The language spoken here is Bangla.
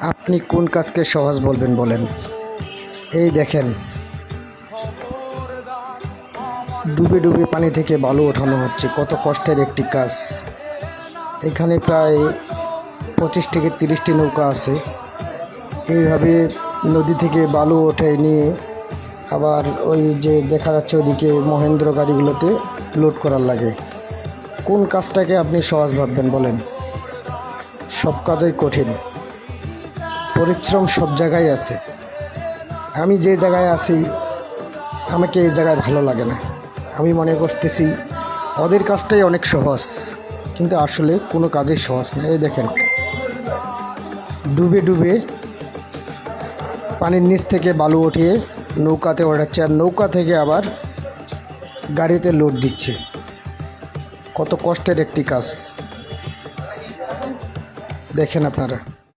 আপনি কোন কাজকে সহজ বলবেন বলেন? এই দেখেন, ডুবে ডুবে পানি থেকে বালু ওঠানো হচ্ছে, কত কষ্টের একটি কাজ। এখানে প্রায় পঁচিশ থেকে তিরিশটি নৌকা আছে। এইভাবে নদী থেকে বালু ওঠে নিয়ে আবার ওই যে দেখা যাচ্ছে ওদিকে মহেন্দ্র গাড়িগুলোতে লোড করার লাগে। কোন কাজটাকে আপনি সহজ ভাববেন বলেন? সব কাজই কঠিন। পরিশ্রম সব জায়গায় আছে। আমি যে জায়গায় আছি, আমাকে এই জায়গায় ভালো লাগে না। আমি মনে করতেছি, ওদের কাজটাই অনেক সহজ, কিন্তু আসলে কোনো কাজই সহজ না। এই দেখেন, ডুবে ডুবে পানির নিচ থেকে বালু উঠিয়ে নৌকাতে ওঠাচ্ছে, আর নৌকা থেকে আবার গাড়িতে লোড দিচ্ছে। কত কষ্টের একটি কাজ। দেখেন আপনারা।